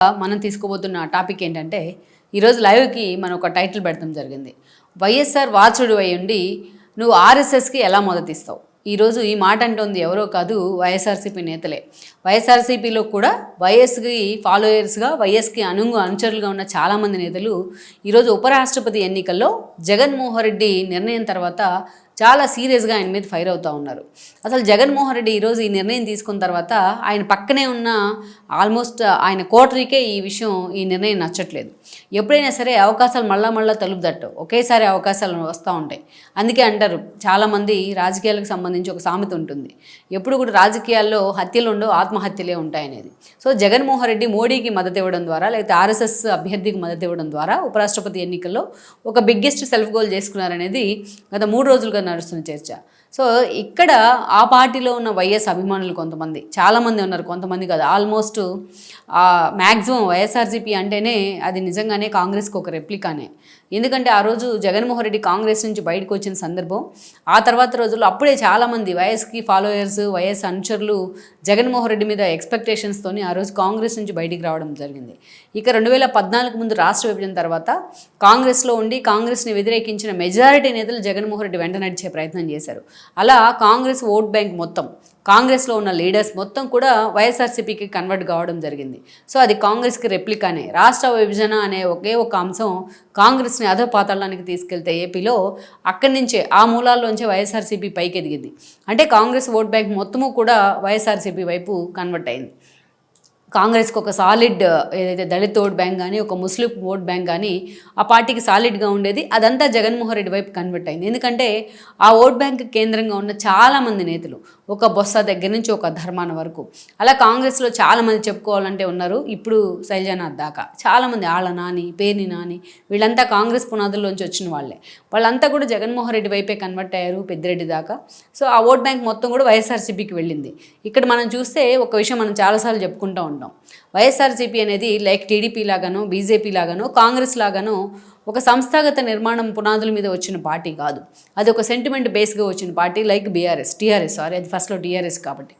మనం తీసుకోబోతున్న టాపిక్ ఏంటంటే ఈరోజు లైవ్కి మనం ఒక టైటిల్ పెడతాం జరిగింది. వైఎస్ఆర్ వాచుడు అయి ఉండి నువ్వు ఆర్ఎస్ఎస్కి ఎలా మద్దతిస్తావు ఈరోజు ఈ మాట అంటుంది ఎవరో కాదు వైఎస్ఆర్సీపీ నేతలే. వైఎస్ఆర్సీపీలో కూడా వైఎస్కి ఫాలోయర్స్గా వైఎస్కి అనుంగు అనుచరులుగా ఉన్న చాలామంది నేతలు ఈరోజు ఉపరాష్ట్రపతి ఎన్నికల్లో జగన్మోహన్ రెడ్డి నిర్ణయం తర్వాత చాలా సీరియస్గా ఆయన మీద ఫైర్ అవుతూ ఉన్నారు. అసలు జగన్మోహన్ రెడ్డి ఈరోజు ఈ నిర్ణయం తీసుకున్న తర్వాత ఆయన పక్కనే ఉన్న ఆల్మోస్ట్ ఆయన కోటరీకే ఈ విషయం ఈ నిర్ణయం నచ్చట్లేదు. ఎప్పుడైనా సరే అవకాశాలు మళ్ళా మళ్ళా తలుపుదట్టు. ఒకేసారి అవకాశాలు వస్తూ ఉంటాయి. అందుకే అంటారు చాలామంది రాజకీయాలకు సంబంధించి ఒక సామెత ఉంటుంది. ఎప్పుడు కూడా రాజకీయాల్లో హత్యలు ఉండవు ఆత్మహత్యలే ఉంటాయనేది. సో జగన్మోహన్ రెడ్డి మోడీకి మద్దతు ఇవ్వడం ద్వారా లేకపోతే ఆర్ఎస్ఎస్ అభ్యర్థికి మద్దతు ఇవ్వడం ద్వారా ఉపరాష్ట్రపతి ఎన్నికల్లో ఒక బిగ్గెస్ట్ సెల్ఫ్ గోల్ చేసుకున్నారనేది గత మూడు రోజులుగా నడుస్తున్న చర్చ. సో ఇక్కడ ఆ పార్టీలో ఉన్న వైఎస్ అభిమానులు కొంతమంది చాలామంది ఉన్నారు కొంతమంది కాదు. ఆల్మోస్ట్ మ్యాక్సిమం వైఎస్ఆర్సీపీ అంటేనే అది నిజంగానే కాంగ్రెస్కి ఒక రెప్లికానే ఎందుకంటే ఆ రోజు జగన్మోహన్ రెడ్డి కాంగ్రెస్ నుంచి బయటకు వచ్చిన సందర్భం ఆ తర్వాత రోజుల్లో అప్పుడే చాలామంది వైఎస్కి ఫాలోయర్స్ వైఎస్ అనుచరులు జగన్మోహన్ రెడ్డి మీద ఎక్స్పెక్టేషన్స్తోని ఆ రోజు కాంగ్రెస్ నుంచి బయటికి రావడం జరిగింది. ఇక రెండు వేల పద్నాలుగు ముందు రాష్ట్ర విభజన తర్వాత కాంగ్రెస్లో ఉండి కాంగ్రెస్ని వ్యతిరేకించిన మెజారిటీ నేతలు జగన్మోహన్ రెడ్డి వెంట నడిచే ప్రయత్నం చేశారు. అలా కాంగ్రెస్ ఓట్ బ్యాంక్ మొత్తం కాంగ్రెస్లో ఉన్న లీడర్స్ మొత్తం కూడా వైఎస్ఆర్సీపీకి కన్వర్ట్ కావడం జరిగింది. సో అది కాంగ్రెస్కి రెప్లికానే రాష్ట్ర విభజన అనే ఒకే ఒక అంశం కాంగ్రెస్ని అధోపాతాళానికి తీసుకెళ్తే ఏపీలో అక్కడి నుంచే ఆ మూలాల్లోంచే వైఎస్ఆర్సీపీ పైకి ఎదిగింది అంటే కాంగ్రెస్ ఓట్ బ్యాంక్ మొత్తము కూడా వైఎస్ఆర్సీపీ వైపు కన్వర్ట్ అయింది. కాంగ్రెస్కి ఒక సాలిడ్ ఏదైతే దళిత్ ఓట్ బ్యాంక్ కానీ ఒక ముస్లిం ఓట్ బ్యాంక్ కానీ ఆ పార్టీకి సాలిడ్గా ఉండేది. అదంతా జగన్మోహన్ రెడ్డి వైపు కన్వర్ట్ అయింది. ఎందుకంటే ఆ ఓట్ బ్యాంక్ కేంద్రంగా ఉన్న చాలామంది నేతలు ఒక బొత్స దగ్గర నుంచి ఒక ధర్మాన వరకు అలా కాంగ్రెస్లో చాలామంది చెప్పుకోవాలంటే ఉన్నారు. ఇప్పుడు శైలజనాథ్ దాకా. చాలామంది ఆళ్ళ నాని పేర్ని నాని వీళ్ళంతా కాంగ్రెస్ పునాదుల్లోంచి వచ్చిన వాళ్ళే. వాళ్ళంతా కూడా జగన్మోహన్ రెడ్డి వైపే కన్వర్ట్ అయ్యారు పెద్దిరెడ్డి దాకా. సో ఆ ఓట్ బ్యాంక్ మొత్తం కూడా వైఎస్ఆర్సీపీకి వెళ్ళింది. ఇక్కడ మనం చూస్తే ఒక విషయం మనం చాలాసార్లు చెప్పుకుంటూ ఉంటాం. వైఎస్ఆర్సీపీ అనేది లైక్ టీడీపీ లాగానో బీజేపీ లాగానో కాంగ్రెస్ లాగానో ఒక సంస్థాగత నిర్మాణం పునాదుల మీద వచ్చిన పార్టీ కాదు. అది ఒక సెంటిమెంట్ బేస్గా వచ్చిన party like BRS TRS sorry అది ఫస్ట్లో టీఆర్ఎస్ కాబట్టి.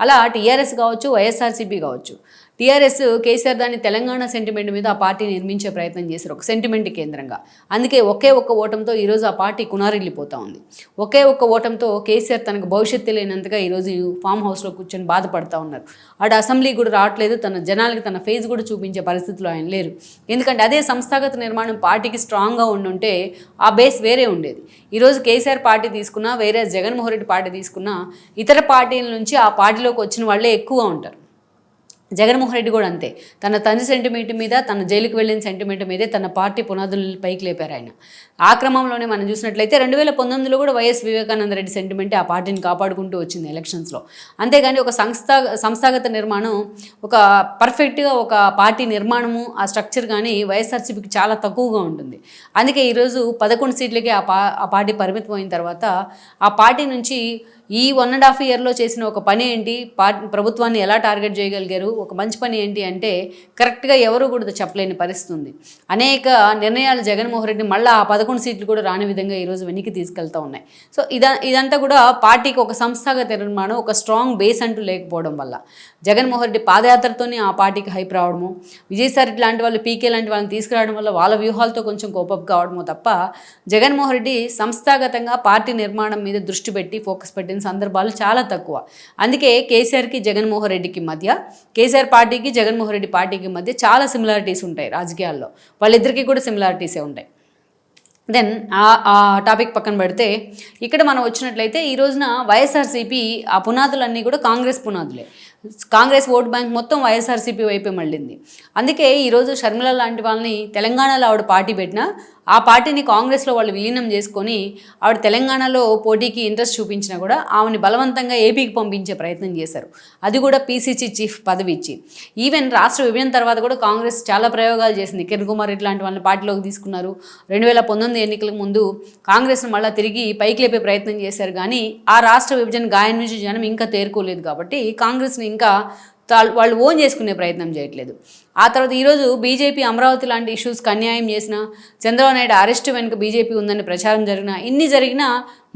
అలా టీఆర్ఎస్ కావచ్చు వైఎస్ఆర్సీపీ కావచ్చు. టీఆర్ఎస్ కేసీఆర్ దాన్ని తెలంగాణ సెంటిమెంట్ మీద ఆ పార్టీ నిర్మించే ప్రయత్నం చేశారు ఒక సెంటిమెంట్ కేంద్రంగా. అందుకే ఒకే ఒక్క ఓటంతో ఈరోజు ఆ పార్టీ కునారిల్లిపోతా ఉంది. ఒకే ఒక్క ఓటంతో కేసీఆర్ తనకు భవిష్యత్తు లేనంతగా ఈరోజు ఫామ్ హౌస్లో కూర్చొని బాధపడుతూ ఉన్నారు. ఆడ అసెంబ్లీ కూడా రావట్లేదు తన జనాలకి తన ఫేస్ కూడా చూపించే పరిస్థితిలో ఆయన లేరు. ఎందుకంటే అదే సంస్థాగత నిర్మాణం పార్టీకి స్ట్రాంగ్గా ఉండుంటే ఆ బేస్ వేరే ఉండేది. ఈరోజు కేసీఆర్ పార్టీ తీసుకున్నా వేరే జగన్మోహన్ రెడ్డి పార్టీ తీసుకున్నా ఇతర పార్టీల నుంచి ఆ పార్టీలోకి వచ్చిన వాళ్ళే ఎక్కువ ఉంటారు. జగన్మోహన్ రెడ్డి కూడా అంతే. తన తండ్రి సెంటిమెంట్ మీద తన జైలుకు వెళ్ళిన సెంటిమెంట్ మీదే తన పార్టీ పునాదులు పైకి లేపారు ఆయన. ఆ క్రమంలోనే మనం చూసినట్లయితే రెండు వేల పంతొమ్మిదిలో కూడా వైఎస్ వివేకానంద రెడ్డి సెంటిమెంట్ ఆ పార్టీని కాపాడుకుంటూ వచ్చింది ఎలక్షన్స్లో అంతేగాని ఒక సంస్థ సంస్థాగత నిర్మాణం ఒక పర్ఫెక్ట్గా ఒక పార్టీ నిర్మాణము ఆ స్ట్రక్చర్ కానీ వైఎస్ఆర్సీపీకి చాలా తక్కువగా ఉంటుంది. అందుకే ఈరోజు పదకొండు సీట్లకే ఆ పా ఆ పార్టీ పరిమితం అయిన తర్వాత ఆ పార్టీ నుంచి ఈ వన్ అండ్ హాఫ్ ఇయర్లో చేసిన ఒక పని ఏంటి? పార్టీ ప్రభుత్వాన్ని ఎలా టార్గెట్ చేయగలిగారు? ఒక మంచి పని ఏంటి అంటే కరెక్ట్గా ఎవరు కూడా చెప్పలేని పరిస్థితి ఉంది. అనేక నిర్ణయాలు జగన్మోహన్ రెడ్డి మళ్ళీ ఆ పదకొండు సీట్లు కూడా రాని విధంగా ఈరోజు వెనక్కి తీసుకెళ్తూ ఉన్నాయి. సో ఇదా ఇదంతా కూడా పార్టీకి ఒక సంస్థాగత నిర్మాణం ఒక స్ట్రాంగ్ బేస్ అంటూ లేకపోవడం వల్ల. జగన్మోహన్ రెడ్డి పాదయాత్రతోనే ఆ పార్టీకి హైప్ రావడము విజయసాయి రెడ్డి లాంటి వాళ్ళు పీకే లాంటి వాళ్ళని తీసుకురావడం వల్ల వాళ్ళ వ్యూహాలతో కొంచెం కోపప్ కావడము తప్ప జగన్మోహన్ రెడ్డి సంస్థాగతంగా పార్టీ నిర్మాణం మీద దృష్టి పెట్టి ఫోకస్ పెట్టిన సందర్భాలు చాలా తక్కువ. అందుకే కేసీఆర్కి జగన్మోహన్ రెడ్డికి మధ్య కేసీఆర్ పార్టీకి జగన్మోహన్ రెడ్డి పార్టీకి మధ్య చాలా సిమిలారిటీస్ ఉంటాయి రాజకీయాల్లో. వాళ్ళిద్దరికీ కూడా సిమిలారిటీసే ఉంటాయి. దెన్ ఆ టాపిక్ పక్కన పెడితే ఇక్కడ మనం వచ్చినట్లయితే ఈ రోజున వైఎస్ఆర్సీపీ ఆ పునాదులన్నీ కూడా కాంగ్రెస్ పునాదులే. కాంగ్రెస్ ఓట్ బ్యాంక్ మొత్తం వైఎస్ఆర్సీపీ వైపే మళ్ళింది. అందుకే ఈరోజు షర్మిల లాంటి వాళ్ళని తెలంగాణలో ఆవిడ పార్టీ పెట్టినా ఆ పార్టీని కాంగ్రెస్లో వాళ్ళు విలీనం చేసుకొని ఆవిడ తెలంగాణలో పోటీకి ఇంట్రెస్ట్ చూపించినా కూడా ఆమెని బలవంతంగా ఏపీకి పంపించే ప్రయత్నం చేశారు. అది కూడా పీసీసీ చీఫ్ పదవి ఇచ్చి. ఈవెన్ రాష్ట్ర విభజన తర్వాత కూడా కాంగ్రెస్ చాలా ప్రయోగాలు చేసింది. కిరణ్ కుమార్ ఇట్లాంటి వాళ్ళని పార్టీలోకి తీసుకున్నారు. రెండు వేల పంతొమ్మిది ఎన్నికలకు ముందు కాంగ్రెస్ను మళ్ళీ తిరిగి పైకి లేపే ప్రయత్నం చేశారు కానీ ఆ రాష్ట్ర విభజన గాయం నుంచి జనం ఇంకా తేరుకోలేదు కాబట్టి కాంగ్రెస్ని ఇంకా వాళ్ళు ఓన్ చేసుకునే ప్రయత్నం చేయట్లేదు. ఆ తర్వాత ఈరోజు బీజేపీ అమరావతి లాంటి ఇష్యూస్కి అన్యాయం చేసిన చంద్రబాబు నాయుడు అరెస్ట్ వెనుక బీజేపీ ఉందని ప్రచారం జరిగిన ఇన్ని జరిగినా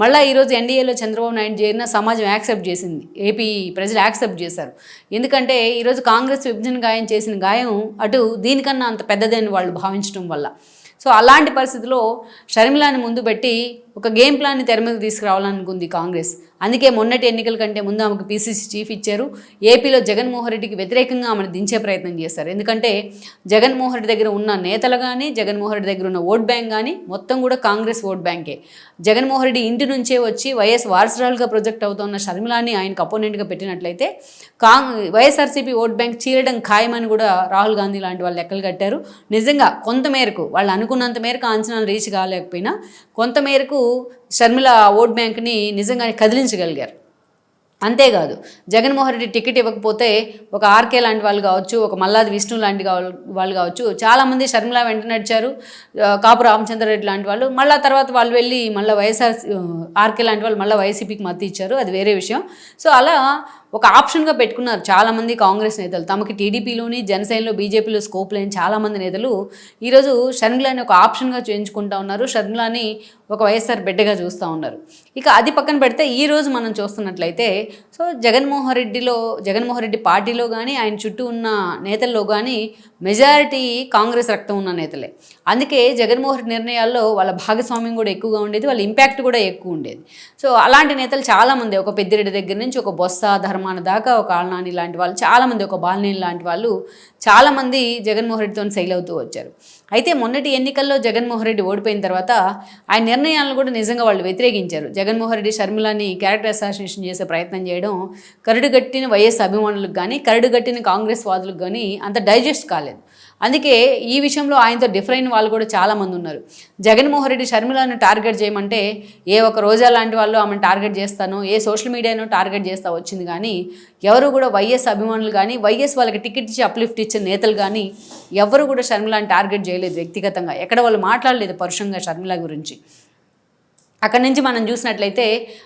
మళ్ళీ ఈరోజు ఎన్డీఏలో చంద్రబాబు నాయుడు చేరిన సమాజం యాక్సెప్ట్ చేసింది. ఏపీ ప్రజలు యాక్సెప్ట్ చేశారు. ఎందుకంటే ఈరోజు కాంగ్రెస్ విభజన గాయం చేసిన గాయం అటు దీనికన్నా అంత పెద్దదని వాళ్ళు భావించడం వల్ల. సో అలాంటి పరిస్థితిలో షర్మిలాని ముందు పెట్టి ఒక గేమ్ ప్లాన్ని తెర మీద తీసుకురావాలనుకుంది కాంగ్రెస్. అందుకే మొన్నటి ఎన్నికల కంటే ముందు ఆమెకు పీసీసీ చీఫ్ ఇచ్చారు. ఏపీలో జగన్మోహన్ రెడ్డికి వ్యతిరేకంగా ఆమెను దించే ప్రయత్నం చేశారు. ఎందుకంటే జగన్మోహన్ రెడ్డి దగ్గర ఉన్న నేతలు కానీ జగన్మోహన్ రెడ్డి దగ్గర ఉన్న ఓట్ బ్యాంక్ కానీ మొత్తం కూడా కాంగ్రెస్ ఓట్ బ్యాంకే. జగన్మోహన్ రెడ్డి ఇంటి నుంచే వచ్చి వైఎస్ వారసురాలుగా ప్రొజెక్ట్ అవుతున్న షర్మిలాని ఆయనకు అపోనెంట్గా పెట్టినట్లయితే కాంగ్ వైఎస్ఆర్సీపీ ఓట్ బ్యాంక్ చీరడం ఖాయమని కూడా రాహుల్ గాంధీ లాంటి వాళ్ళు లెక్కలు కట్టారు. నిజంగా కొంత మేరకు వాళ్ళు అనుకున్నంత మేరకు అంచనాలు రీచ్ కాలేకపోయినా కొంత మేరకు షర్మిల ఓట్ బ్యాంక్ని నిజంగానే కదిలించగలిగారు. అంతేకాదు జగన్మోహన్ రెడ్డి టికెట్ ఇవ్వకపోతే ఒక ఆర్కే లాంటి వాళ్ళు కావచ్చు ఒక మల్లాది విష్ణు లాంటి వాళ్ళు కావచ్చు చాలామంది షర్మిల వెంట నడిచారు కాపు రామచంద్రరెడ్డి లాంటి వాళ్ళు. మళ్ళీ తర్వాత వాళ్ళు వెళ్ళి మళ్ళీ వైఎస్ఆర్ ఆర్కే లాంటి వాళ్ళు మళ్ళీ వైసీపీకి మద్దతు ఇచ్చారు. అది వేరే విషయం. సో అలా ఒక ఆప్షన్గా పెట్టుకున్నారు చాలామంది కాంగ్రెస్ నేతలు. తమకి టీడీపీలోని జనసేనలో బీజేపీలో స్కోప్ లేని చాలామంది నేతలు ఈరోజు షర్మిలాని ఒక ఆప్షన్గా చేయించుకుంటా ఉన్నారు. షర్మిలాని ఒక వైఎస్ఆర్ బిడ్డగా చూస్తూ ఉన్నారు. ఇక అది పక్కన పెడితే ఈ రోజు మనం చూస్తున్నట్లయితే సో జగన్మోహన్ రెడ్డిలో జగన్మోహన్ రెడ్డి పార్టీలో కానీ ఆయన చుట్టూ ఉన్న నేతల్లో కానీ మెజారిటీ కాంగ్రెస్ రక్తం ఉన్న నేతలే. అందుకే జగన్మోహన్ రెడ్డి నిర్ణయాల్లో వాళ్ళ భాగస్వామ్యం కూడా ఎక్కువగా ఉండేది వాళ్ళ ఇంపాక్ట్ కూడా ఎక్కువ ఉండేది. సో అలాంటి నేతలు చాలామంది ఒక పెద్దిరెడ్డి దగ్గర నుంచి ఒక బొత్స ధర్మాన దాకా ఒక ఆళ్ళనాని లాంటి వాళ్ళు చాలామంది ఒక బాలనేని లాంటి వాళ్ళు చాలామంది జగన్మోహన్ రెడ్డితో సెయిల్ అవుతూ వచ్చారు. అయితే మొన్నటి ఎన్నికల్లో జగన్మోహన్ రెడ్డి ఓడిపోయిన తర్వాత ఆయన నిర్ణయాలను కూడా నిజంగా వాళ్ళు వ్యతిరేకించారు. జగన్మోహన్ రెడ్డి షర్మిలని క్యారెక్టర్ అసాసినేషన్ చేసే ప్రయత్నం చేయడం కరడుగట్టిన వైఎస్ అభిమానులకు కానీ కరడుగట్టిన కాంగ్రెస్ వాదులకు కానీ అంత డైజెస్ట్ కాలేదు. అందుకే ఈ విషయంలో ఆయనతో డిఫరెంట్ వాళ్ళు కూడా చాలామంది ఉన్నారు. జగన్మోహన్ రెడ్డి షర్మిలను టార్గెట్ చేయమంటే ఏ ఒక రోజా లాంటి వాళ్ళు ఆమెను టార్గెట్ చేస్తాను ఏ సోషల్ మీడియాను టార్గెట్ చేస్తా వచ్చింది కానీ ఎవరు కూడా వైఎస్ అభిమానులు కానీ వైఎస్ వాళ్ళకి టికెట్ ఇచ్చి అప్లిఫ్ట్ ఇచ్చే నేతలు కానీ ఎవరు కూడా షర్మిలాని టార్గెట్ చేయలేదు వ్యక్తిగతంగా. ఎక్కడ వాళ్ళు మాట్లాడలేదు పరుషంగా షర్మిల గురించి. అక్కడి నుంచి మనం చూసినట్లయితే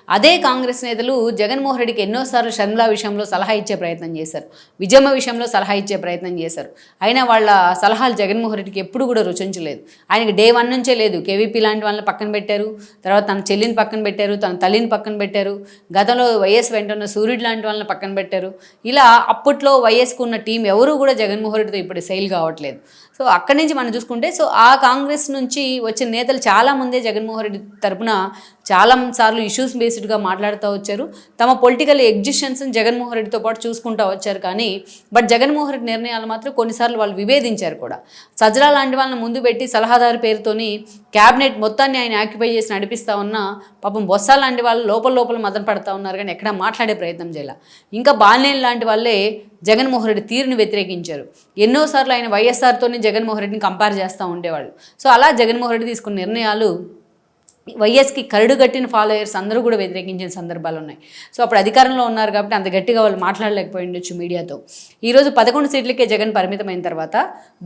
అదే కాంగ్రెస్ నేతలు జగన్మోహన్ రెడ్డికి ఎన్నోసార్లు షర్మిల విషయంలో సలహా ఇచ్చే ప్రయత్నం చేశారు. విజయమ్మ విషయంలో సలహా ఇచ్చే ప్రయత్నం చేశారు. అయినా వాళ్ళ సలహాలు జగన్మోహన్ రెడ్డికి ఎప్పుడు కూడా రుచించలేదు. ఆయనకి డే వన్ నుంచే లేదు. కేవీపీ లాంటి వాళ్ళని పక్కన పెట్టారు. తర్వాత తన చెల్లిని పక్కన పెట్టారు. తన తల్లిని పక్కన పెట్టారు. గతంలో వైఎస్ వెంటనే సూర్యుడు లాంటి వాళ్ళని పక్కన పెట్టారు. ఇలా అప్పట్లో వైఎస్కు ఉన్న టీం ఎవరూ కూడా జగన్మోహన్ రెడ్డితో ఇప్పుడు సెయిల్ కావట్లేదు. సో అక్కడి నుంచి మనం చూసుకుంటే సో ఆ కాంగ్రెస్ నుంచి వచ్చిన నేతలు చాలా ముందే జగన్మోహన్ రెడ్డి తరపున చాలా సార్లు ఇష్యూస్ బేస్డ్గా మాట్లాడుతూ వచ్చారు. తమ పొలిటికల్ ఎగ్జిషన్స్ని జగన్మోహన్ రెడ్డితో పాటు చూసుకుంటూ వచ్చారు కానీ బట్ జగన్మోహన్ రెడ్డి నిర్ణయాలు మాత్రం కొన్నిసార్లు వాళ్ళు విభేదించారు కూడా. సజ్రా లాంటి వాళ్ళని ముందు పెట్టి సలహాదారు పేరుతోని క్యాబినెట్ మొత్తాన్ని ఆయన ఆక్యుపై చేసి నడిపిస్తా ఉన్నా పాపం బొత్స లాంటి వాళ్ళు లోపల లోపల మదన పడతా ఉన్నారు కానీ ఎక్కడ మాట్లాడే ప్రయత్నం చేయాలి. ఇంకా బాలినేని లాంటి వాళ్ళే జగన్మోహన్ రెడ్డి తీరుని వ్యతిరేకించారు. ఎన్నోసార్లు ఆయన వైఎస్ఆర్తోని జగన్మోహన్ రెడ్డిని కంపేర్ చేస్తూ ఉండేవాళ్ళు. సో అలా జగన్మోహన్ రెడ్డి తీసుకున్న నిర్ణయాలు వైఎస్కి కరడు గట్టిన ఫాలోయర్స్ అందరూ కూడా వ్యతిరేకించిన సందర్భాలు ఉన్నాయి. సో అప్పుడు అధికారంలో ఉన్నారు కాబట్టి అంత గట్టిగా వాళ్ళు మాట్లాడలేకపోయి ఉండొచ్చు మీడియాతో. ఈరోజు పదకొండు సీట్లకే జగన్ పరిమితమైన తర్వాత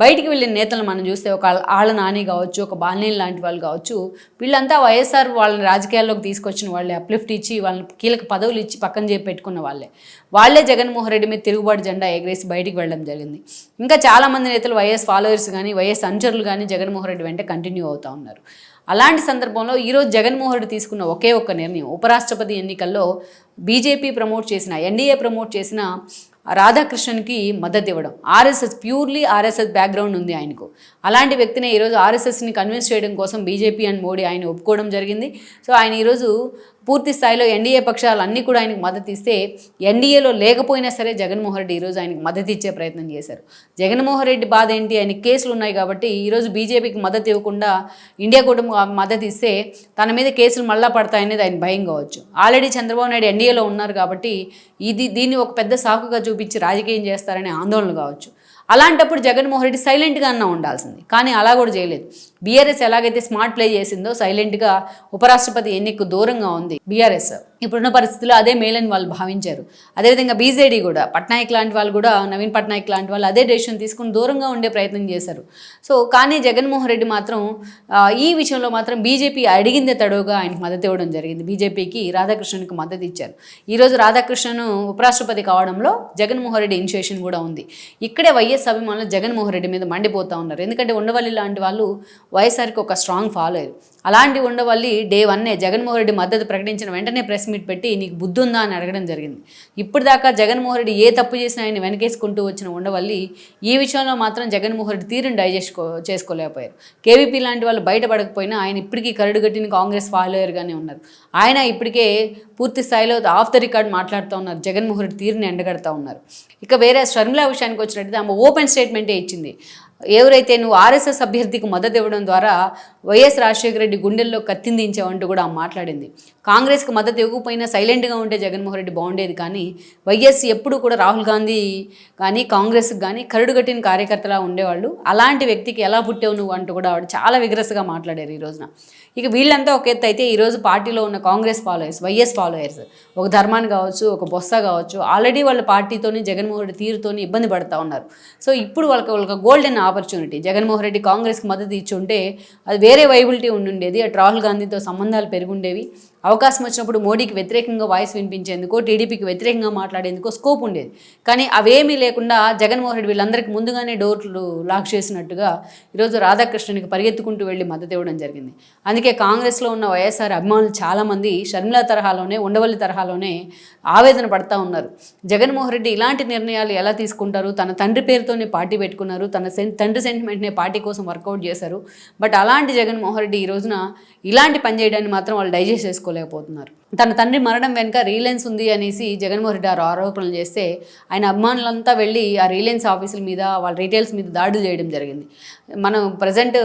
బయటికి వెళ్ళిన నేతలు మనం చూస్తే ఒక ఆళ్ళ నాని కావచ్చు ఒక బాలినేని లాంటి వాళ్ళు కావచ్చు వీళ్ళంతా వైఎస్ఆర్ వాళ్ళని రాజకీయాల్లోకి తీసుకొచ్చిన వాళ్ళే అప్లిఫ్ట్ ఇచ్చి వాళ్ళని కీలక పదవులు ఇచ్చి పక్కన చేసి పెట్టుకున్న వాళ్ళే. వాళ్ళే జగన్మోహన్ రెడ్డి మీద తిరుగుబాటు జెండా ఎగరేసి బయటికి వెళ్ళడం జరిగింది. ఇంకా చాలామంది నేతలు వైఎస్ ఫాలోయర్స్ కానీ వైఎస్ అనుచరులు కానీ జగన్మోహన్ రెడ్డి వెంట కంటిన్యూ అవుతూ ఉన్నారు. అలాంటి సందర్భంలో ఈరోజు జగన్మోహన్ రెడ్డి తీసుకున్న ఒకే ఒక్క నిర్ణయం. ఉపరాష్ట్రపతి ఎన్నికల్లో బీజేపీ ప్రమోట్ చేసిన ఎన్డీఏ ప్రమోట్ చేసిన రాధాకృష్ణన్కి మద్దతు ఇవ్వడం. ఆర్ఎస్ఎస్ ప్యూర్లీ ఆర్ఎస్ఎస్ బ్యాక్గ్రౌండ్ ఉంది ఆయనకు. అలాంటి వ్యక్తినే ఈరోజు ఆర్ఎస్ఎస్ని కన్విన్స్ చేయడం కోసం బీజేపీ అండ్ మోడీ ఆయన ఒప్పుకోవడం జరిగింది. సో ఆయన ఈరోజు పూర్తి స్థాయిలో ఎన్డీఏ పక్షాలు అన్నీ కూడా ఆయనకు మద్దతు ఇస్తే ఎన్డీఏలో లేకపోయినా సరే జగన్మోహన్ రెడ్డి ఈరోజు ఆయనకు మద్దతు ఇచ్చే ప్రయత్నం చేశారు. జగన్మోహన్ రెడ్డి బాధ ఏంటి? ఆయన కేసులు ఉన్నాయి కాబట్టి ఈరోజు బీజేపీకి మద్దతు ఇవ్వకుండా ఇండియా కుటుంబం మద్దతు ఇస్తే తన మీద కేసులు మళ్ళా పడతాయనేది ఆయన భయం కావచ్చు. ఆల్రెడీ చంద్రబాబు నాయుడు ఎన్డీఏలో ఉన్నారు కాబట్టి ఇది దీన్ని ఒక పెద్ద సాకుగా చూపించి రాజకీయం చేస్తారనే ఆందోళన కావచ్చు. అలాంటప్పుడు జగన్మోహన్ రెడ్డి సైలెంట్గా అన్నా ఉండాల్సింది. కానీ అలా కూడా చేయలేదు. బీఆర్ఎస్ ఎలాగైతే స్మార్ట్ ప్లే చేసిందో సైలెంట్గా ఉపరాష్ట్రపతి ఎన్నికకు దూరంగా ఉంది బీఆర్ఎస్. ఇప్పుడున్న పరిస్థితుల్లో అదే మేలని వాళ్ళు భావించారు. అదేవిధంగా బీజేడీ కూడా పట్నాయక్ లాంటి వాళ్ళు కూడా నవీన్ పట్నాయక్ లాంటి వాళ్ళు అదే డెసిషన్ తీసుకుని దూరంగా ఉండే ప్రయత్నం చేశారు. సో కానీ జగన్మోహన్ రెడ్డి మాత్రం ఈ విషయంలో మాత్రం బీజేపీ అడిగిందే తడవుగా ఆయనకు మద్దతు ఇవ్వడం జరిగింది. బీజేపీకి రాధాకృష్ణన్కి మద్దతు ఇచ్చారు. ఈరోజు రాధాకృష్ణను ఉపరాష్ట్రపతి కావడంలో జగన్మోహన్ రెడ్డి ఇనిషియేషన్ కూడా ఉంది. ఇక్కడే వైఎస్ అభిమానులు జగన్మోహన్ రెడ్డి మీద మండిపోతూ ఉన్నారు. ఎందుకంటే ఉండవల్లి లాంటి వాళ్ళు వైఎస్ఆర్కి ఒక స్ట్రాంగ్ ఫాలోయర్ అలాంటి ఉండవల్లి డే వన్నే జగన్మోహన్ రెడ్డి మద్దతు ప్రకటించిన వెంటనే ప్రెస్ మీట్ పెట్టి నీకు బుద్ధి ఉందా అని అడగడం జరిగింది. ఇప్పుడు దాకా జగన్మోహన్ రెడ్డి ఏ తప్పు చేసినా ఆయన వెనకేసుకుంటూ వచ్చిన ఉండవల్లి ఈ విషయంలో మాత్రం జగన్మోహన్ రెడ్డి తీరుని డైజెస్ట్ చేసుకోలేకపోయారు. కేవీపీ లాంటి వాళ్ళు బయటపడకపోయినా ఆయన ఇప్పటికీ కరడుగట్టిన కాంగ్రెస్ ఫాలోయర్గానే ఉన్నారు. ఆయన ఇప్పటికే పూర్తి స్థాయిలో ఆఫ్ ద రికార్డ్ మాట్లాడుతూ ఉన్నారు. జగన్మోహన్ రెడ్డి తీరుని ఎండగడతా ఉన్నారు. ఇక వేరే షర్మిల విషయానికి వచ్చినట్టు ఆమె ఓపెన్ స్టేట్మెంటే ఇచ్చింది. ఎవరైతే నువ్వు ఆర్ఎస్ఎస్ అభ్యర్థికి మద్దతు ఇవ్వడం ద్వారా వైఎస్ రాజశేఖర రెడ్డి గుండెల్లో కత్తిందించావంటూ కూడా మాట్లాడింది. కాంగ్రెస్కి మద్దతు ఇవ్వకపోయినా సైలెంట్గా ఉంటే జగన్మోహన్ రెడ్డి బాగుండేది కానీ వైఎస్ ఎప్పుడు కూడా రాహుల్ గాంధీ కానీ కాంగ్రెస్కి కానీ కరుడుగట్టిన కార్యకర్తలా ఉండేవాళ్ళు. అలాంటి వ్యక్తికి ఎలా పుట్టావు నువ్వు అంటూ కూడా ఆవిడ చాలా విగ్రస్గా మాట్లాడారు ఈ రోజున. ఇక వీళ్ళంతా ఒక ఎత్తు అయితే ఈరోజు పార్టీలో ఉన్న కాంగ్రెస్ ఫాలోయర్స్ వైఎస్ ఫాలోయర్స్ ఒక ధర్మాన్ని కావచ్చు ఒక బొత్స కావచ్చు ఆల్రెడీ వాళ్ళ పార్టీతోని జగన్మోహన్ రెడ్డి తీరుతోని ఇబ్బంది పడుతూ ఉన్నారు. సో ఇప్పుడు వాళ్ళకి వాళ్ళకి గోల్డెన్ ఆపర్చునిటీ జగన్మోహన్ రెడ్డి కాంగ్రెస్కి మద్దతు ఇచ్చి ఉంటే అది వేరే వైబిలిటీ ఉండుండేది. అటు రాహుల్ గాంధీతో సంబంధాలు పెరుగుండేవి అవకాశం వచ్చినప్పుడు మోడీకి వ్యతిరేకంగా వాయిస్ వినిపించేందుకో టీడీపీకి వ్యతిరేకంగా మాట్లాడేందుకో స్కోప్ ఉండేది. కానీ అవేమీ లేకుండా జగన్మోహన్ రెడ్డి వీళ్ళందరికీ ముందుగానే డోర్లు లాక్ చేసినట్టుగా ఈరోజు రాధాకృష్ణునికి పరిగెత్తుకుంటూ వెళ్ళి మద్దతు ఇవ్వడం జరిగింది. అందుకే కాంగ్రెస్లో ఉన్న వైఎస్ఆర్ అభిమానులు చాలామంది షర్మిల తరహాలోనే ఉండవల్లి తరహాలోనే ఆవేదన పడతా ఉన్నారు. జగన్మోహన్ రెడ్డి ఇలాంటి నిర్ణయాలు ఎలా తీసుకుంటారు? తన తండ్రి పేరుతోనే పార్టీ పెట్టుకున్నారు తన తండ్రి సెంటిమెంట్నే పార్టీ కోసం వర్కౌట్ చేశారు. బట్ అలాంటి జగన్మోహన్ రెడ్డి ఈ రోజున ఇలాంటి పని చేయడాన్ని మాత్రం వాళ్ళు డైజెస్ట్ చేసుకోలేకపోతున్నారు. తన తండ్రి మరణం వెనుక రిలయన్స్ ఉంది అనేసి జగన్మోహన్ రెడ్డి గారు ఆరోపణలు చేస్తే ఆయన అభిమానులంతా వెళ్ళి ఆ రిలయన్స్ ఆఫీసుల మీద వాళ్ళ రీటైల్స్ మీద దాడులు చేయడం జరిగింది. మనం ప్రజెంట్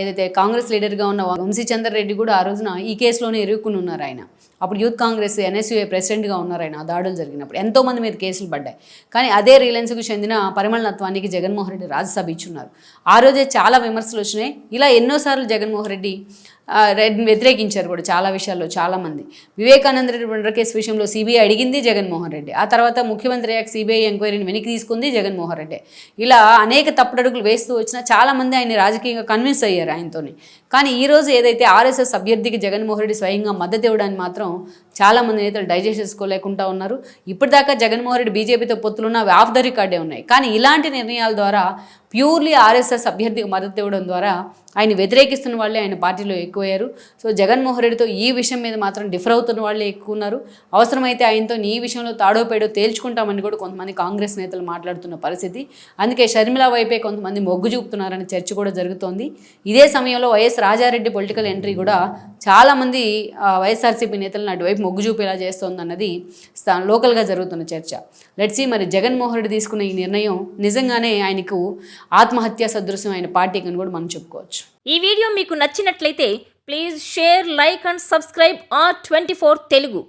ఏదైతే కాంగ్రెస్ లీడర్గా ఉన్న వంశీచంద్ర రెడ్డి కూడా ఆ రోజున ఈ కేసులోనే ఇరుక్కుని ఉన్నారు ఆయన. అప్పుడు యూత్ కాంగ్రెస్ ఎన్ఎస్యూఏ ప్రెసిడెంట్గా ఉన్నారు ఆయన ఆ దాడులు జరిగినప్పుడు. ఎంతోమంది మీద కేసులు పడ్డాయి. కానీ అదే రిలయన్స్కు చెందిన పరిమళనత్వానికి జగన్మోహన్ రెడ్డి రాజ్యసభ ఇచ్చున్నారు. ఆ రోజే చాలా విమర్శలు వచ్చినాయి. ఇలా ఎన్నోసార్లు జగన్మోహన్ రెడ్డి వ్యతిరేకించారు కూడా చాలా విషయాల్లో చాలామంది వివేకానంద రెడ్డి మర్డర్ కేసు విషయంలో సిబిఐ అడిగింది జగన్మోహన్ రెడ్డి. ఆ తర్వాత ముఖ్యమంత్రి అయ్యాక సిబిఐ ఎంక్వైరీని వెనక్కి తీసుకుంది జగన్మోహన్ రెడ్డి. ఇలా అనేక తప్పుడడుగులు వేస్తూ వచ్చినా చాలామంది ఆయన రాజకీయంగా కన్విన్స్ అయ్యారు ఆయనతోని. కానీ ఈరోజు ఏదైతే ఆర్ఎస్ఎస్ అభ్యర్థికి జగన్మోహన్ రెడ్డి స్వయంగా మద్దతు ఇవ్వడానికి మాత్రం చాలామంది నేతలు డైజెస్ట్ చేసుకోలేకుండా ఉన్నారు. ఇప్పటిదాకా జగన్మోహన్ రెడ్డి బీజేపీతో పొత్తులున్న అవి ఆఫ్ ద రికార్డే ఉన్నాయి. కానీ ఇలాంటి నిర్ణయాల ద్వారా ప్యూర్లీ ఆర్ఎస్ఎస్ అభ్యర్థికి మద్దతు ఇవ్వడం ద్వారా ఆయన వ్యతిరేకిస్తున్న వాళ్ళే ఆయన పార్టీలో ఎక్కువయ్యారు. సో జగన్మోహన్ రెడ్డితో ఈ విషయం మీద మాత్రం డిఫర్ అవుతున్న వాళ్ళే ఎక్కువ ఉన్నారు. అవసరమైతే ఆయనతో ఈ విషయంలో తాడో పేడో తేల్చుకుంటామని కూడా కొంతమంది కాంగ్రెస్ నేతలు మాట్లాడుతున్న పరిస్థితి. అందుకే షర్మిల వైపే కొంతమంది మొగ్గు చూపుతున్నారని చర్చ కూడా జరుగుతోంది. ఇదే సమయంలో వైఎస్ రాజారెడ్డి పొలిటికల్ ఎంట్రీ కూడా చాలామంది వైఎస్ఆర్సీపీ నేతలను అటువైపు మొగ్గు చూపేలా చేస్తోంది అన్నది లోకల్గా జరుగుతున్న చర్చ. లెట్సీ మరి జగన్మోహన్ రెడ్డి తీసుకున్న ఈ నిర్ణయం నిజంగానే ఆయనకు ఆత్మహత్య సదృశ్యం పార్టీ అని కూడా మనం చెప్పుకోవచ్చు. ఈ వీడియో మీకు నచ్చినట్లయితే please share like and subscribe R twenty Telugu.